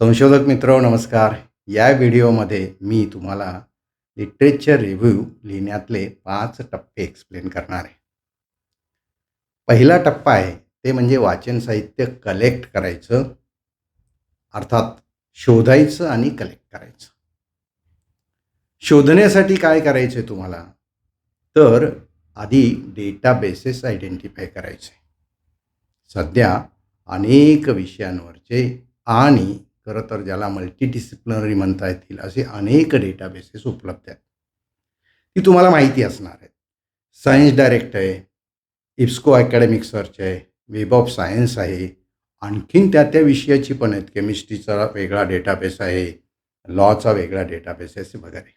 संशोधक मित्र नमस्कार. या व्हिडिओमध्ये मी तुम्हाला लिटरेचर रिव्ह्यू लिहिण्यातले पाच टप्पे एक्सप्लेन करणार आहे. पहिला टप्पा आहे ते म्हणजे वाचन साहित्य कलेक्ट करायचं अर्थात शोधायचं आणि कलेक्ट करायचं. शोधण्यासाठी काय करायचं आहे तुम्हाला? तर आधी डेटाबेसेस आयडेंटिफाय करायचे. सध्या अनेक विषयांवरचे आणि खरं तर ज्याला मल्टीडिसिप्लिनरी म्हणता येतील असे अनेक डेटाबेसेस उपलब्ध आहेत. ती तुम्हाला माहिती असणार आहेत. सायन्स डायरेक्ट आहे इफ्स्को अकॅडमिक सर्च आहे वेब ऑफ सायन्स आहे आणखीन त्या त्या विषयाची पण आहेत. केमिस्ट्रीचा वेगळा डेटाबेस आहे लॉचा वेगळा डेटाबेस आहे वगैरे.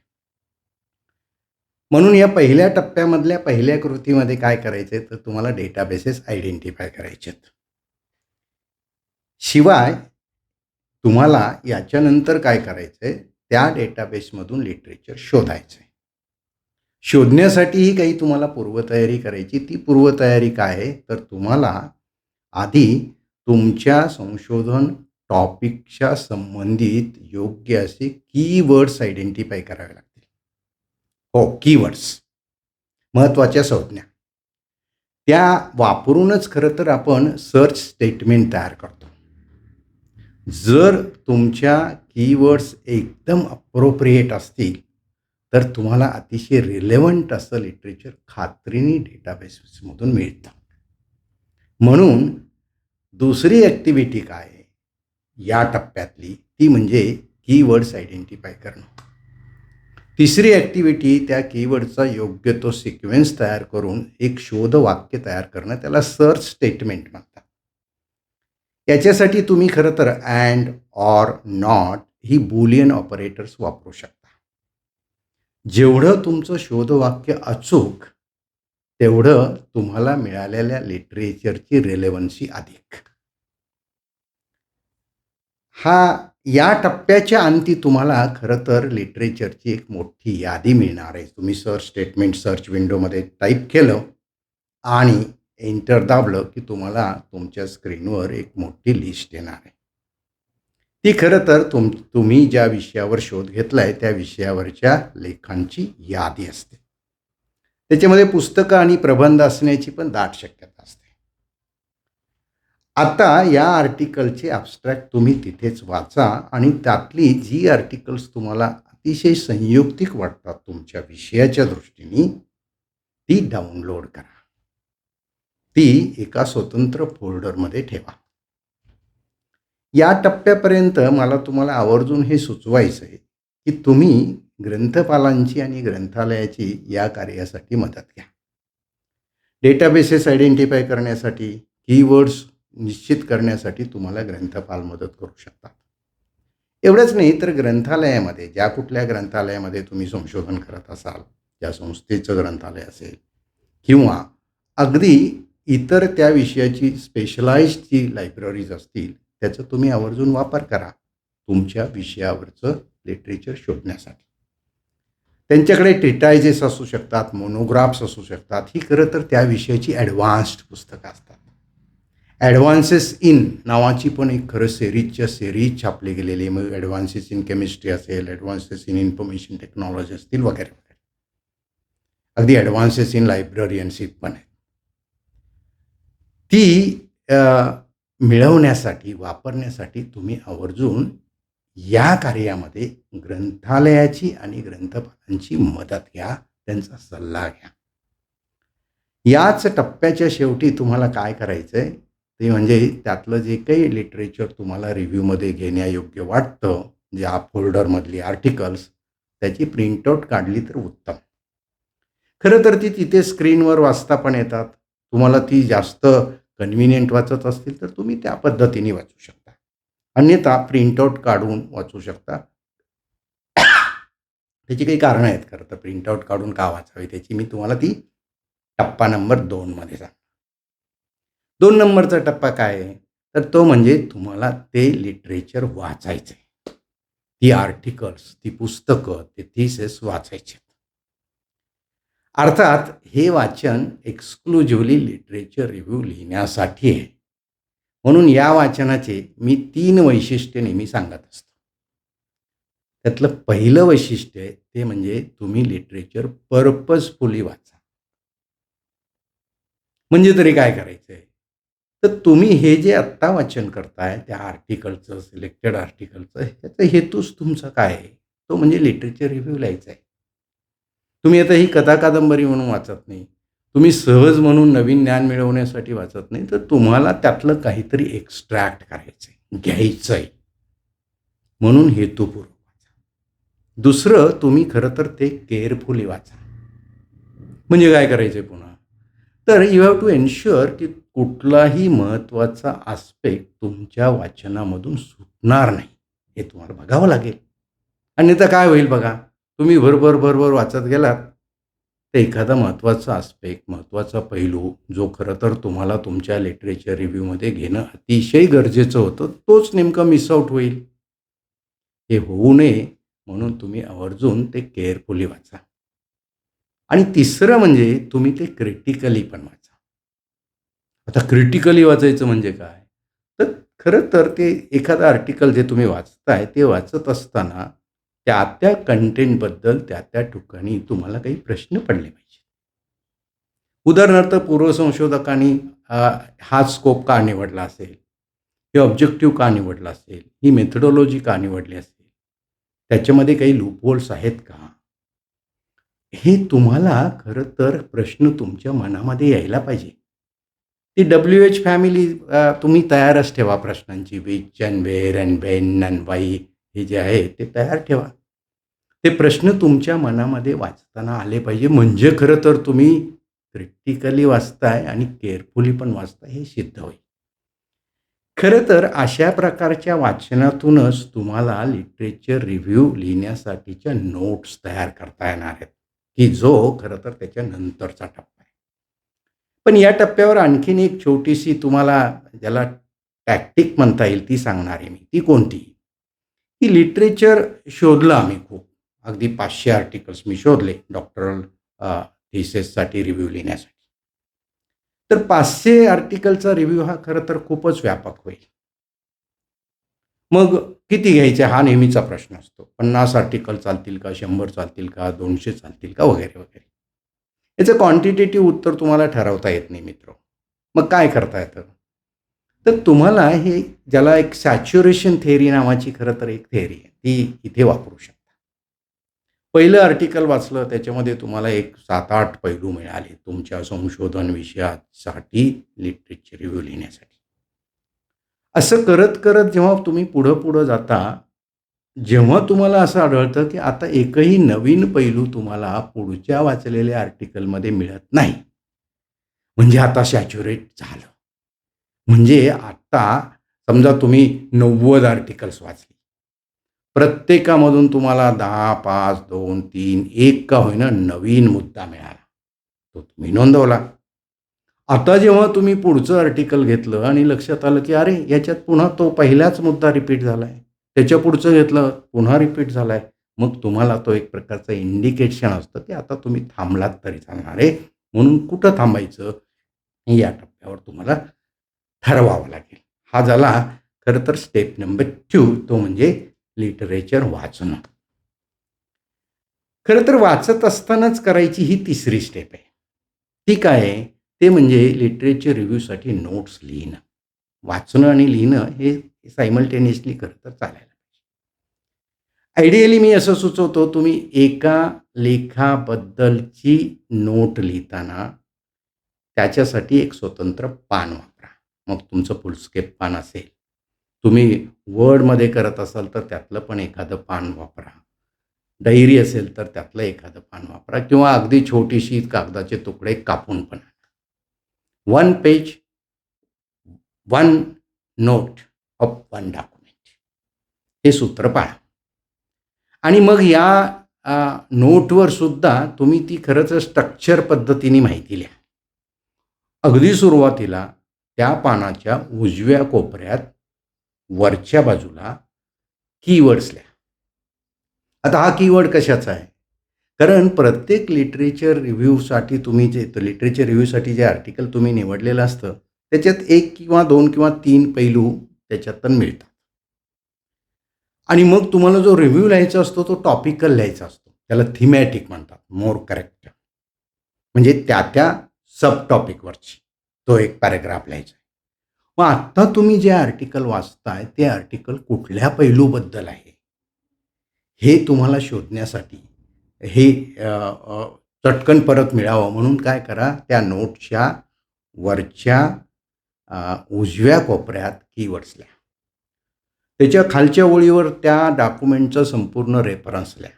म्हणून या पहिल्या टप्प्यामधल्या पहिल्या कृतीमध्ये काय करायचे तर तुम्हाला डेटाबेसेस आयडेंटिफाय करायचे आहेत शिवाय तुम्हाला याच्यानंतर काय करायचं आहे त्या डेटाबेसमधून लिटरेचर शोधायचं आहे शोधण्यासाठीही काही तुम्हाला पूर्वतयारी करायची. ती पूर्वतयारी काय आहे? तर तुम्हाला आधी तुमच्या संशोधन टॉपिकच्या संबंधित योग्य असे कीवर्ड्स आयडेंटिफाय करावे लागतील. हो कीवर्ड्स महत्त्वाच्या संज्ञा. त्या वापरूनच खरं तर आपण सर्च स्टेटमेंट तयार करतो. जर तुमच्या कीवर्ड्स एकदम अप्रोप्रिएट असतील तर तुम्हाला अतिशय रिलेवंट असं लिटरेचर खात्रीने डेटाबेसमधून मिळतं. म्हणून दुसरी ॲक्टिव्हिटी काय या टप्प्यातली ती म्हणजे कीवर्ड्स आयडेंटिफाय करणं. तिसरी ॲक्टिव्हिटी त्या कीवर्डचा योग्य तो सिक्वेन्स तयार करून एक शोध वाक्य तयार करणं त्याला सर्च स्टेटमेंट म्हणतात. याच्यासाठी तुम्ही खरं तर अँड ऑर नॉट ही बुलियन ऑपरेटर्स वापरू शकता. जेवढं तुमचं शोधवाक्य अचूक तेवढं तुम्हाला मिळालेल्या लिटरेचरची रेलेवन्सी अधिक. हा या टप्प्याच्या अंती तुम्हाला खरं तर लिटरेचरची एक मोठी यादी मिळणार आहे. तुम्ही सर्च स्टेटमेंट सर्च विंडोमध्ये टाईप केलं आणि एंटर दाबलं की तुम्हाला तुमच्या स्क्रीनवर एक मोठी लिस्ट येणार आहे. ती खरं तर तुम तुम्ही ज्या विषयावर शोध घेतला आहे त्या विषयावरच्या लेखांची यादी असते. त्याच्यामध्ये पुस्तकं आणि प्रबंध असण्याची पण दाट शक्यता असते. आता या आर्टिकलचे ॲबस्ट्रॅक्ट तुम्ही तिथेच वाचा आणि त्यातली जी आर्टिकल्स तुम्हाला अतिशय संयुक्तिक वाटतात तुमच्या विषयाच्या दृष्टीने ती डाउनलोड करा. ती एका स्वतंत्र फोल्डरमध्ये ठेवा. या टप्प्यापर्यंत मला तुम्हाला आवर्जून हे सुचवायचं आहे की तुम्ही ग्रंथपालांची आणि ग्रंथालयाची या कार्यासाठी मदत घ्या. डेटाबेसेस आयडेंटिफाय करण्यासाठी कीवर्ड्स निश्चित करण्यासाठी तुम्हाला ग्रंथपाल मदत करू शकतात. एवढंच नाही तर ग्रंथालयामध्ये ज्या कुठल्या ग्रंथालयामध्ये तुम्ही संशोधन करत असाल ज्या संस्थेचं ग्रंथालय असेल किंवा अगदी इतर त्या विषयाची स्पेशलाइज जी लायब्ररीज असतील त्याचा तुम्ही आवर्जून वापर करा तुमच्या विषयावरचं लिटरेचर शोधण्यासाठी. त्यांच्याकडे ट्रिटायजेस असू शकतात मोनोग्राफ्स असू शकतात ही खरं तर त्या विषयाची ॲडव्हान्स्ड पुस्तकं असतात. ॲडव्हान्सेस इन नावाची पण एक खरं सेरीजच्या सेरीज छापली गेलेली मग ॲडव्हान्सेस इन केमिस्ट्री असेल ॲडव्हान्सेस इन इन्फॉर्मेशन टेक्नॉलॉजी असतील वगैरे वगैरे. अगदी ॲडव्हान्सेस इन लायब्ररियनशिप पण आहे. ती मिळवण्यासाठी वापरण्यासाठी तुम्ही आवर्जून या कार्यामध्ये ग्रंथालयाची आणि ग्रंथपालांची मदत घ्या त्यांचा सल्ला घ्या. याच टप्प्याच्या शेवटी तुम्हाला काय करायचं आहे ते म्हणजे त्यातलं जे काही लिटरेचर तुम्हाला रिव्ह्यूमध्ये घेण्यायोग्य वाटतं ज्या फोल्डरमधली आर्टिकल्स त्याची प्रिंटआउट काढली तर उत्तम. खरं तर ती तिथे स्क्रीनवर वाचता पण येतात. तुम्हाला ती जास्त कन्व्हिनियंट वाचत असतील तर तुम्ही त्या पद्धतीने वाचू शकता. अन्यथा प्रिंटआउट काढून वाचू शकता. त्याची काही कारणं आहेत खरं तर. प्रिंटआउट काढून का वाचावी? त्याची मी तुम्हाला ती टप्पा नंबर दोनमध्ये सांग दोन नंबरचा टप्पा काय आहे? तर तो म्हणजे तुम्हाला ते लिटरेचर वाचायचं आहे ती आर्टिकल्स ती पुस्तकं ते थीसेस वाचायचे. अर्थात हे वाचन एक्सक्लुझिव्हली लिटरेचर रिव्ह्यू लिहिण्यासाठी आहे. म्हणून या वाचनाचे मी तीन वैशिष्ट्य नेहमी सांगत असतो. त्यातलं पहिलं वैशिष्ट्य आहे ते म्हणजे तुम्ही लिटरेचर पर्पजफुली वाचा. म्हणजे तरी काय करायचं आहे तर तुम्ही हे जे आत्ता वाचन करताय त्या आर्टिकलचं सिलेक्टेड आर्टिकलचं ह्याचा हेतूच तुमचा काय आहे? तो म्हणजे लिटरेचर रिव्ह्यू लिहायचा आहे. तुम्ही आता ही कथा कादंबरी म्हणून वाचत नाही. तुम्ही सहज म्हणून नवीन ज्ञान मिळवण्यासाठी वाचत नाही. तर तुम्हाला त्यातलं काहीतरी एक्स्ट्रॅक्ट करायचं आहे घ्यायचं आहे म्हणून हेतुपूर्वक वाचा. दुसरं तुम्ही खरं तर ते केअरफुली वाचा. म्हणजे काय करायचं आहे पुन्हा? तर यू हॅव टू एन्श्युअर की कुठलाही महत्त्वाचा आस्पेक्ट तुमच्या वाचनामधून सुटणार नाही. हे तुम्हाला बघावं लागेल. आणि तर काय होईल बघा? तुम्ही भरभर भरभर वाचत गेलात तर एखादा महत्त्वाचा आस्पेक्ट महत्त्वाचा पैलू जो खरं तर तुम्हाला तुमच्या लिटरेचर रिव्ह्यूमध्ये घेणं अतिशय गरजेचं होतं तोच नेमका मिस आउट होईल. हे होऊ नये म्हणून तुम्ही आवर्जून ते केअरफुली वाचा. आणि तिसरं म्हणजे तुम्ही ते क्रिटिकली पण वाचा. आता क्रिटिकली वाचायचं म्हणजे काय? तर खरं तर ते एखादं आर्टिकल जे तुम्ही वाचताय ते वाचत असताना त्या त्या कंटेंटबद्दल त्या त्या ठिकाणी तुम्हाला काही प्रश्न पडले पाहिजे उदाहरणार्थ पूर्वसंशोधकांनी हा स्कोप का निवडला असेल? हे ऑब्जेक्टिव्ह का निवडला असेल? ही मेथडॉलॉजी का निवडली असेल? त्याच्यामध्ये काही लूपहोल्स आहेत का? हे तुम्हाला खरं तर प्रश्न तुमच्या मनामध्ये यायला पाहिजे. ती डब्ल्यू एच फॅमिली तुम्ही तयारच ठेवा प्रश्नांची. Which and where and when and why हे जे आहे ते तयार ठेवा. ते प्रश्न तुमच्या मनामध्ये वाचताना आले पाहिजे. म्हणजे खरं तर तुम्ही क्रिटिकली वाचताय आणि केअरफुली पण वाचताय हे सिद्ध होईल. खरं तर अशा प्रकारच्या वाचनातूनच तुम्हाला लिटरेचर रिव्ह्यू लिहिण्यासाठीच्या नोट्स तयार करता येणार आहेत. की जो खरं तर त्याच्या नंतरचा टप्पा आहे. पण या टप्प्यावर आणखीन एक छोटीशी तुम्हाला ज्याला टॅक्टिक म्हणता येईल ती सांगणार आहे मी. ती कोणती? की लिटरेचर शोधलं आम्ही खूप. अगदी पाचशे आर्टिकल्स मी शोधले डॉक्टरल थिसेससाठी रिव्ह्यू लिहिण्यासाठी. तर पाचशे आर्टिकलचा रिव्ह्यू हा खरं तर खूपच व्यापक होईल. मग किती घ्यायचे हा नेहमीचा प्रश्न असतो. पन्नास आर्टिकल चालतील का शंभर चालतील का दोनशे चालतील का वगैरे वगैरे. याचं क्वांटिटेटिव्ह उत्तर तुम्हाला ठरवता येत नाही मित्र. मग काय करता येतं? तर तुम्हाला हे ज्याला एक सॅच्युरेशन थेअरी नावाची खरं तर एक थेअरी आहे ती इथे वापरू शकता. पहिलं आर्टिकल वाचलं त्याच्यामध्ये तुम्हाला एक सात आठ पैलू मिळाले तुमच्या संशोधन विषयासाठी लिटरेचर रिव्ह्यू लिहिण्यासाठी. असं करत करत जेव्हा तुम्ही पुढं पुढं जाता जेव्हा तुम्हाला असं आढळतं की आता एकही नवीन पैलू तुम्हाला पुढच्या वाचलेल्या आर्टिकलमध्ये मिळत नाही. म्हणजे आता सॅच्युरेट झालं. म्हणजे आता समजा तुम्ही नव्वद आर्टिकल्स वाचली. प्रत्येकामधून तुम्हाला दहा पाच दोन तीन एक का होईना नवीन मुद्दा मिळाला. तो तुम्ही नोंदवला. आता जेव्हा तुम्ही पुढचं आर्टिकल घेतलं आणि लक्षात आलं की अरे याच्यात पुन्हा तो पहिलाच मुद्दा रिपीट झाला आहे त्याच्या पुढचं घेतलं पुन्हा रिपीट झाला आहे मग तुम्हाला तो एक प्रकारचं इंडिकेशन असतं की आता तुम्ही थांबलात तरी चालणार आहे. म्हणून कुठं थांबायचं या टप्प्यावर तुम्हाला ठरवावं लागेल. हा झाला खरं तर स्टेप नंबर टू तो म्हणजे लिटरेचर वाचणं. खरं तर वाचत असतानाच करायची ही तिसरी स्टेप आहे. ती काय आहे ते म्हणजे लिटरेचर रिव्ह्यूसाठी नोट्स लिहिणं. वाचणं आणि लिहिणं हे सायमल्टेनियसली खरं तर चालायला पाहिजे. आयडियली मी असं सुचवतो तुम्ही एका लेखाबद्दलची नोट लिहिताना त्याच्यासाठी एक स्वतंत्र पान वापरा. मग तुमचं फुलस्केप पान असेल. तुम्ही वर्डमध्ये करत असाल तर त्यातलं पण एखादं पान वापरा. डायरी असेल तर त्यातलं एखादं पान वापरा किंवा अगदी छोटीशी कागदाचे तुकडे कापून पण one page one note of one document हे सूत्र पाळा. आणि मग या नोटवर सुद्धा तुम्ही ती खरंच स्ट्रक्चर पद्धतीने माहिती लिहा. अगदी सुरुवातीला त्या पानाच्या उजव्या कोपऱ्यात वरच्या बाजूला कीवर्ड्सल्या आता हा कीवर्ड कशाचा आहे? कारण प्रत्येक लिटरेचर रिव्ह्यूसाठी तुम्ही जे लिटरेचर रिव्ह्यूसाठी जे आर्टिकल तुम्ही निवडलेलं असतं त्याच्यात एक किंवा दोन किंवा तीन पैलू त्याच्यातून मिळतात. आणि मग तुम्हाला जो रिव्ह्यू लिहायचा असतो तो टॉपिकल लिहायचा असतो. त्याला थिमॅटिक म्हणतात मोर करेक्ट म्हणजे त्या त्या सब टॉपिकवरची तो एक पॅरेग्राफ लिहायचा. मग आत्ता तुम्ही जे आर्टिकल वाचताय ते आर्टिकल कुठल्या पैलूबद्दल आहे? हे तुम्हाला शोधण्यासाठी हे चटकन परत मिळावं. म्हणून काय करा त्या नोटच्या वरच्या उजव्या कोपऱ्यात कीवर्ड्स लिहा. त्याच्या खालच्या ओळीवर त्या डॉक्युमेंटचा संपूर्ण रेफरन्स लिहा.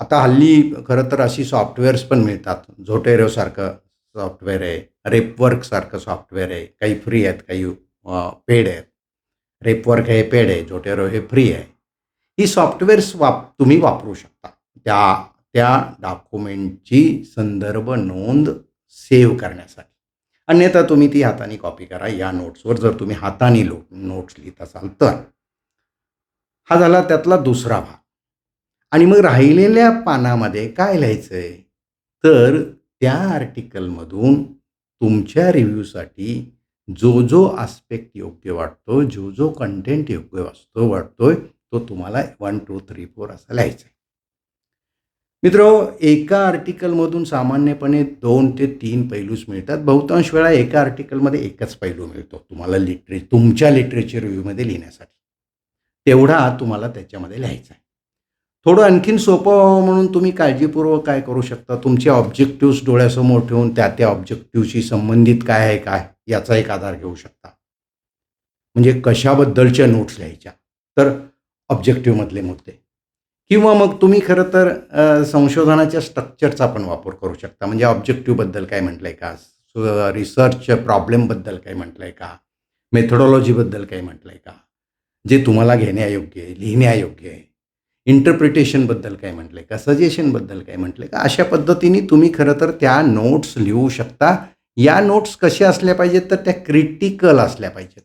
आता हल्ली खरं तर अशी सॉफ्टवेअर्स पण मिळतात. झोटेरोसारखं सॉफ्टवेअर आहे. रेपवर्कसारखं सॉफ्टवेअर आहे. काही फ्री आहेत काही पेड आहेत. रेपवर्क हे पेड आहे झोटेरो हे फ्री आहे. ही सॉफ्टवेअर्स वाप तुम्ही वापरू शकता. त्या त्या डॉक्युमेंटची संदर्भ नोंद सेव्ह करण्यासाठी. अन्यथा तुम्ही ती हाताने कॉपी करा. या नोट्सवर जर तुम्ही हाताने लो नोट्स लिहित असाल तर. हा झाला त्यातला दुसरा भाग. आणि मग राहिलेल्या पानामध्ये काय लिहायचं आहे तर त्या आर्टिकलमधून तुमच्या रिव्ह्यूसाठी जो जो आस्पेक्ट योग्य वाटतो जो जो कंटेंट योग्य असतो वाटतोय तो तुम्हाला वन टू थ्री फोर असा लिहायचा आहे मित्र एका आर्टिकलमधून सामान्यपणे दोन ते तीन पैलूच मिळतात. बहुतांश वेळा एका आर्टिकलमध्ये एकच पैलू मिळतो तुम्हाला लिटरे तुमच्या लिटरेचर रिव्ह्यूमध्ये लिहिण्यासाठी. तेवढा तुम्हाला त्याच्यामध्ये लिहायचा आहे. थोडं आणखीन सोपं व्हावं म्हणून तुम्ही काळजीपूर्वक काय करू शकता? तुमचे ऑब्जेक्टिव्स डोळ्यासमोर ठेवून त्या त्या ऑब्जेक्टिव्हशी संबंधित काय आहे काय याचा एक आधार घेऊ शकता. म्हणजे कशाबद्दलच्या नोट्स लिहायच्या? तर ऑब्जेक्टिव्हमधले मुद्दे. किंवा मग तुम्ही खरं तर संशोधनाच्या स्ट्रक्चरचा पण वापर करू शकता. म्हणजे ऑब्जेक्टिव्हबद्दल काय म्हटलं आहे का रिसर्च प्रॉब्लेमबद्दल काय म्हटलं आहे का मेथडॉलॉजीबद्दल काय म्हटलं आहे का? जे तुम्हाला घेण्यायोग्य आहे लिहिण्यायोग्य आहे. इंटरप्रिटेशनबद्दल काय म्हटलं आहे का सजेशनबद्दल काय म्हटलं आहे का अशा पद्धतीने तुम्ही खरं तर त्या नोट्स लिहू शकता. या नोट्स कशा असल्या पाहिजेत तर त्या क्रिटिकल असल्या पाहिजेत.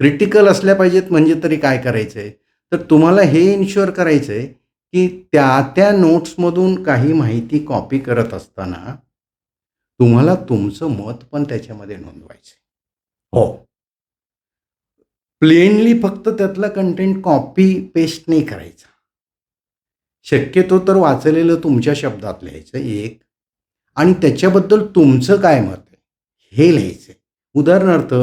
क्रिटिकल असल्या पाहिजेत म्हणजे तरी काय करायचं आहे तर तुम्हाला हे इन्श्युअर करायचं आहे की त्या त्या नोट्समधून काही माहिती कॉपी करत असताना तुम्हाला तुमचं मत पण त्याच्यामध्ये नोंदवायचं आहे हो. प्लेनली फक्त त्यातला कंटेंट कॉपी पेस्ट नाही करायचा. शक्यतो तर वाचलेलं तुमच्या शब्दात लिहायचं एक. आणि त्याच्याबद्दल तुमचं काय मत आहे? हे लिहायचं उदाहरणार्थ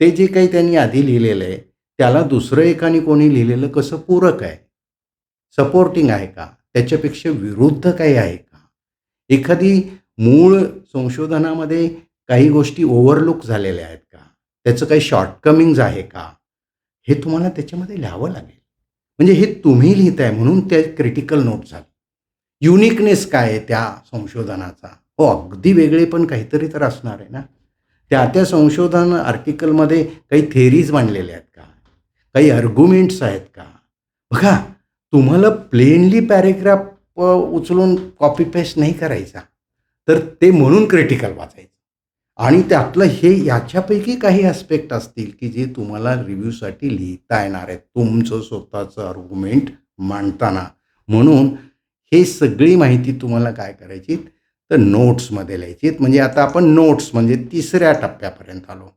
ते जे काही त्यांनी आधी लिहिलेलं आहे त्याला दुसरं एकाने कोणी लिहिलेलं कसं पूरक आहे? सपोर्टिंग आहे का? त्याच्यापेक्षा विरुद्ध काही आहे का? एखादी मूळ संशोधनामध्ये काही गोष्टी ओव्हरलुक झालेल्या आहेत का? त्याचं काही शॉर्टकमिंग्ज आहे का? हे तुम्हाला त्याच्यामध्ये लिहावं लागेल. म्हणजे हे तुम्ही लिहिताय म्हणून ते क्रिटिकल नोट झाले. युनिकनेस काय आहे त्या संशोधनाचा? हो अगदी वेगळे पण काहीतरी तर असणार आहे ना? त्या त्या संशोधन आर्टिकलमध्ये काही थेरीज मांडलेल्या आहेत का? काही अर्ग्युमेंट्स आहेत का? बघा तुम्हाला प्लेनली पॅरेग्राफ उचलून कॉपी पेस्ट नाही करायचा. तर ते म्हणून क्रिटिकल वाचायचं. आणि त्यातलं हे याच्यापैकी काही ॲस्पेक्ट असतील की जे तुम्हाला रिव्ह्यूसाठी लिहिता येणार आहे तुमचं स्वतःचं आर्ग्युमेंट मांडताना. म्हणून हे सगळी माहिती तुम्हाला काय करायची तर नोट्समध्ये लिहायची म्हणजे आता आपण नोट्स म्हणजे तिसऱ्या टप्प्यापर्यंत आलो.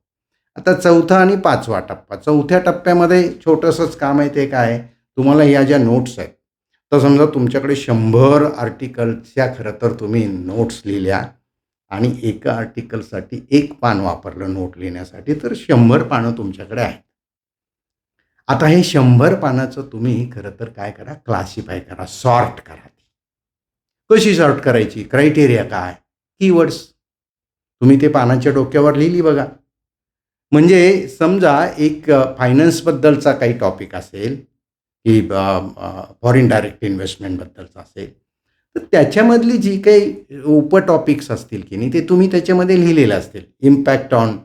आता चौथा आणि पाचवा टप्पा. चौथ्या टप्प्यामध्ये छोटंसंच काम आहे ते काय? तुम्हाला या ज्या नोट्स आहेत. तर समजा तुमच्याकडे शंभर आर्टिकल्सच्या खरं तर तुम्ही नोट्स लिहिल्या. आणि एका आर्टिकलसाठी एक पान वापरलं नोट लिहिण्यासाठी तर शंभर पानं तुमच्याकडे आहेत. आता हे शंभर पानाचं तुम्ही खरं तर काय करा क्लासिफाय करा सॉर्ट करा कशी सॉर्ट करायची? क्रायटेरिया काय? कीवर्ड्स तुम्ही ते पानाच्या डोक्यावर लिहिली बघा. म्हणजे समजा एक फायनान्सबद्दलचा काही टॉपिक असेल की फॉरेन डायरेक्ट इन्व्हेस्टमेंटबद्दलचा असेल तर त्याच्यामधली जी काही उपटॉपिक्स असतील की नाही ते तुम्ही त्याच्यामध्ये लिहिलेलं असतील. Impact on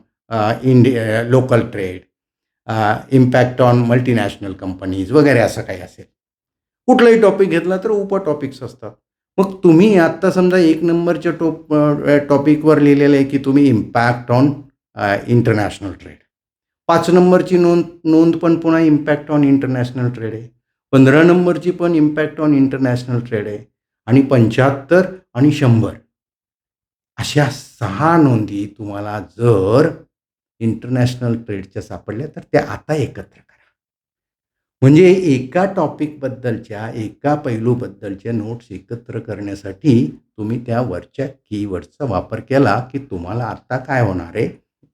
India local trade impact on multinational companies वगैरे असं काही असेल. कुठलाही टॉपिक घेतला तर उपटॉपिक्स असतात. मग तुम्ही आत्ता समजा एक नंबरच्या टॉप टॉपिकवर लिहिलेलं आहे की तुम्ही इम्पॅक्ट ऑन इंटरनॅशनल ट्रेड पाच नंबरची नोंद नोंद पण पुन्हा इम्पॅक्ट ऑन इंटरनॅशनल ट्रेड आहे. पंधरा नंबरची पण इम्पॅक्ट ऑन इंटरनॅशनल ट्रेड आहे. आणि पंच्याहत्तर आणि शंभर. अशा सहा नोंदी तुम्हाला जर इंटरनॅशनल ट्रेडच्या सापडल्या तर त्या आता एकत्र करा. म्हणजे एका टॉपिकबद्दलच्या एका पैलूबद्दलच्या नोट्स एकत्र करण्यासाठी तुम्ही त्या वरच्या कीवर्डचा वापर केला की तुम्हाला आता काय होणार आहे?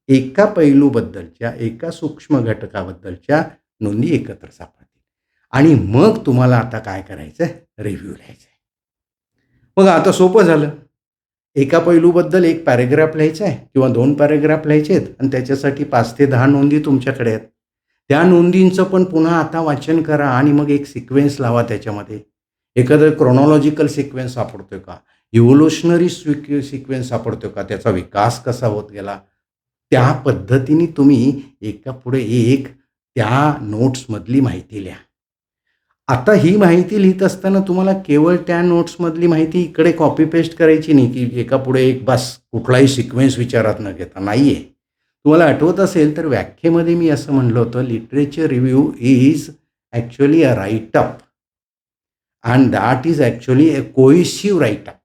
एका पैलूबद्दलच्या एका सूक्ष्म घटकाबद्दलच्या नोंदी एकत्र सापडतील. आणि मग तुम्हाला आता काय करायचं रिव्ह्यू लिहायचं बघा मग आता सोपं झालं. एका पैलूबद्दल एक पॅरेग्राफ लिहायचा आहे किंवा दोन पॅरेग्राफ लिहायचे आहेत आणि त्याच्यासाठी पाच ते दहा नोंदी तुमच्याकडे आहेत. त्या नोंदींचं पण पुन्हा आता वाचन करा आणि मग एक सिक्वेन्स लावा त्याच्यामध्ये. एखादं क्रोनॉलॉजिकल सिक्वेन्स सापडतोय का? इव्होल्युशनरी स्विक सिक्वेन्स सापडतोय का? त्याचा विकास कसा होत गेला? त्या पद्धतीने तुम्ही एका पुढे एक त्या नोट्समधली माहिती लिहा. आता ही माहिती लिहित असताना तुम्हाला केवळ त्या नोट्समधली माहिती इकडे कॉपी पेस्ट करायची नाही की एका पुढे एक बस कुठलाही सिक्वेन्स विचारात न घेता. नाही आहे तुम्हाला आठवत असेल तर व्याख्येमध्ये मी असं म्हणलं होतं literature review is actually a writeup and that is actually a cohesive writeup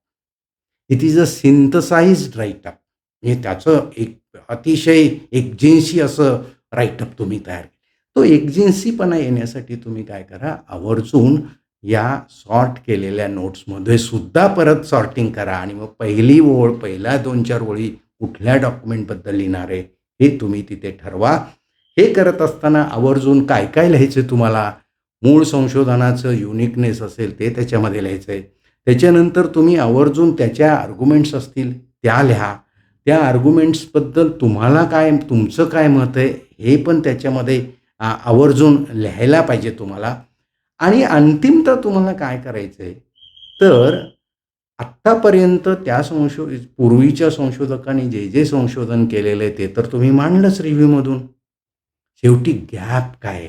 it is a synthesized writeup म्हणजे त्याचं एक अतिशय एकजिन्सी असं राईटअप तुम्ही तयार केलं. तो एक्झिन्सीपणा येण्यासाठी तुम्ही काय करा आवर्जून या सॉर्ट केलेल्या नोट्समध्ये सुद्धा परत सॉर्टिंग करा आणि मग पहिली ओळ पहिल्या दोन चार ओळी कुठल्या डॉक्युमेंटबद्दल लिहिणार आहे हे तुम्ही तिथे ठरवा. हे करत असताना आवर्जून काय काय लिहायचं तुम्हाला? मूळ संशोधनाचं युनिकनेस असेल ते त्याच्यामध्ये लिहायचं आहे त्याच्यानंतर तुम्ही आवर्जून त्याच्या आर्ग्युमेंट्स असतील त्या लिहा. त्या आर्ग्युमेंट्सबद्दल तुम्हाला काय तुमचं काय मत आहे हे पण त्याच्यामध्ये आवर्जून लिहायला पाहिजे तुम्हाला. आणि अंतिमतः तुम्हाला काय करायचं आहे तर आत्तापर्यंत त्या संशो पूर्वीच्या संशोधकांनी जे जे संशोधन केलेलं आहे ते तर तुम्ही मांडलंच रिव्ह्यूमधून शेवटी गॅप काय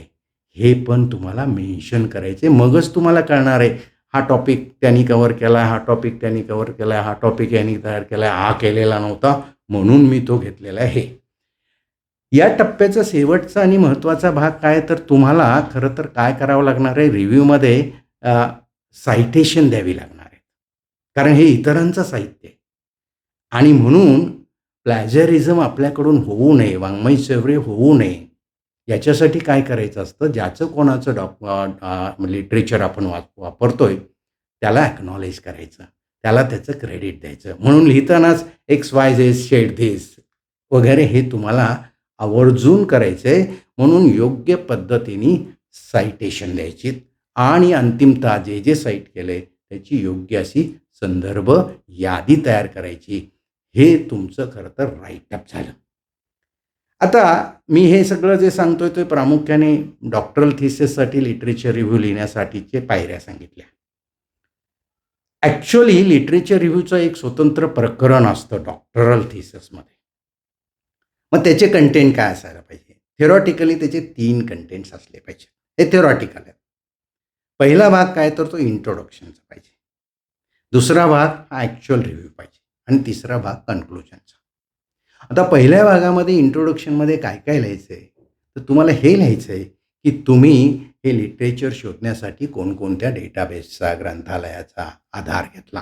हे पण तुम्हाला मेन्शन करायचे मगच तुम्हाला कळणार आहे. हा टॉपिक त्यांनी कवर केला हा टॉपिक त्यांनी कवर केला हा टॉपिक यांनी तयार केला हा केलेला नव्हता. म्हणून मी तो घेतलेला आहे. या टप्प्याचा शेवटचा आणि महत्त्वाचा भाग काय? तर तुम्हाला खरं तर काय करावं लागणार आहे? रिव्ह्यूमध्ये सायटेशन द्यावी लागणार आहे. कारण हे इतरांचं साहित्य आहे. आणि म्हणून प्लॅजरिझम आपल्याकडून होऊ नये वाङ्मय चवरे होऊ नये याच्यासाठी काय करायचं असतं? ज्याचं कोणाचं डॉक लिटरेचर म्हणजे आपण वाप वापरतोय त्याला ॲक्नॉलेज करायचं. त्याला त्याचं क्रेडिट द्यायचं. म्हणून लिहितानाच X Y Z's said this वगैरे हे तुम्हाला आवर्जून करायचं आहे म्हणून योग्य पद्धतीने सायटेशन द्यायची आणि अंतिमतः जे जे साईट केलं आहे त्याची योग्य अशी संदर्भ यादी तयार करायची. हे तुमचं खरं तर राईटअप झालं. आता मी हे सगळं जे सांगतोय ते प्रामुख्याने डॉक्टरल थिसेससाठी लिटरेचर रिव्ह्यू लिहिण्यासाठीचे पायऱ्या सांगितल्या. ॲक्च्युअली लिटरेचर रिव्ह्यूचं एक स्वतंत्र प्रकरण असतं डॉक्टरल थिसेसमध्ये मग त्याचे कंटेंट काय असायला पाहिजे? थेरॉटिकली त्याचे तीन कंटेंट्स असले पाहिजे. हे थेरॉटिकल आहे पहिला भाग काय तर तो इंट्रोडक्शनचा पाहिजे. दुसरा भाग हा ॲक्च्युअल रिव्ह्यू पाहिजे. आणि तिसरा भाग कन्क्लुजनचा आता पहिल्या भागामध्ये इंट्रोडक्शनमध्ये काय काय लिहायचं आहे तर तुम्हाला हे लिहायचं आहे की तुम्ही हे लिटरेचर शोधण्यासाठी कोणकोणत्या डेटाबेसचा ग्रंथालयाचा आधार घेतला?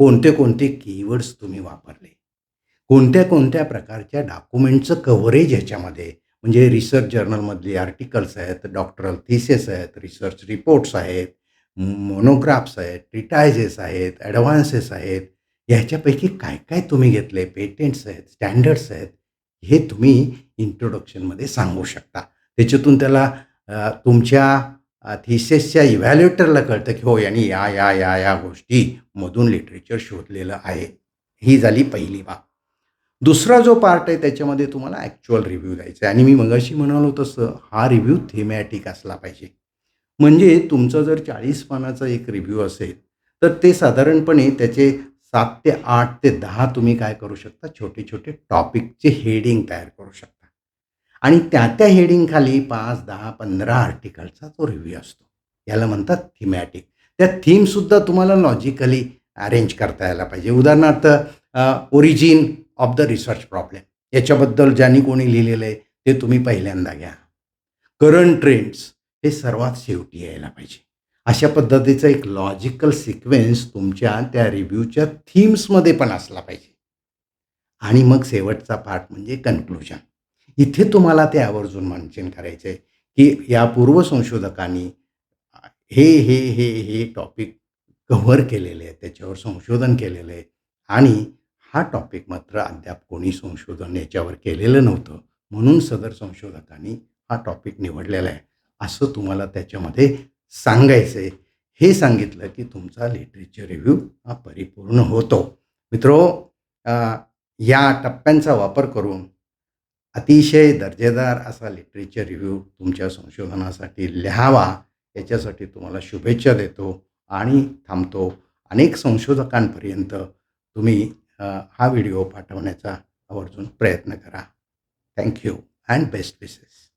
कोणते कोणते कीवर्ड्स तुम्ही वापरले? कोणत्या कोणत्या प्रकारच्या डॉक्युमेंटचं कव्हरेज ह्याच्यामध्ये म्हणजे रिसर्च जर्नलमधली आर्टिकल्स आहेत डॉक्टरल थिसेस आहेत रिसर्च रिपोर्ट्स आहेत मोनोग्राफ्स आहेत ट्रिटायजेस आहेत ॲडव्हान्सेस आहेत ह्याच्यापैकी काय काय तुम्ही घेतले पेटेंट्स आहेत स्टँडर्ड्स आहेत हे तुम्ही इंट्रोडक्शनमध्ये सांगू शकता. त्याच्यातून त्याला तुमच्या थिसेसच्या इव्हॅल्युएटरला कळतं की हो यांनी या या या या गोष्टीमधून लिटरेचर शोधलेलं आहे. ही झाली पहिली बाब. दुसरा जो पार्ट आहे त्याच्यामध्ये तुम्हाला ॲक्च्युअल रिव्ह्यू द्यायचा आहे. आणि मी मगाशी म्हणालो तसं हा रिव्ह्यू थेमॅटिक असला पाहिजे. म्हणजे तुमचं जर चाळीस पानाचा एक रिव्ह्यू असेल तर ते साधारणपणे त्याचे सात ते आठ ते दहा तुम्ही काय करू शकता? छोटे छोटे टॉपिकचे हेडिंग तयार करू शकता. आणि त्या त्या हेडिंगखाली पाच दहा पंधरा आर्टिकलचा तो रिव्ह्यू असतो. याला म्हणतात थीमॅटिक त्या थीमसुद्धा तुम्हाला लॉजिकली अरेंज करता यायला पाहिजे. उदाहरणार्थ origin of the research problem याच्याबद्दल ज्यांनी कोणी लिहिलेलं आहे ते तुम्ही पहिल्यांदा घ्या. करंट ट्रेंड्स हे सर्वात शेवटी यायला पाहिजे. अशा पद्धतीचा एक लॉजिकल सिक्वेन्स तुमच्या त्या रिव्ह्यूच्या थीम्समध्ये पण असला पाहिजे. आणि मग शेवटचा पार्ट म्हणजे कन्क्लुजन इथे तुम्हाला ते आवर्जून मेन्शन करायचं आहे की या पूर्व संशोधकांनी हे हे हे हे टॉपिक कव्हर केलेले आहे त्याच्यावर संशोधन केलेलं आहे आणि हा टॉपिक मात्र अद्याप कोणी संशोधन याच्यावर केलेलं नव्हतं. म्हणून सदर संशोधकांनी हा टॉपिक निवडलेला आहे. असं तुम्हाला त्याच्यामध्ये सांगायचं आहे हे सांगितलं की तुमचा लिटरेचर रिव्ह्यू हा परिपूर्ण होतो. मित्रो या टप्प्यांचा वापर करून अतिशय दर्जेदार असा लिटरेचर रिव्ह्यू तुमच्या संशोधनासाठी लिहावा. याच्यासाठी तुम्हाला शुभेच्छा देतो आणि थांबतो. अनेक संशोधकांपर्यंत तुम्ही हा व्हिडिओ पाठवण्याचा आवर्जून प्रयत्न करा. थँक्यू अँड बेस्ट विसेस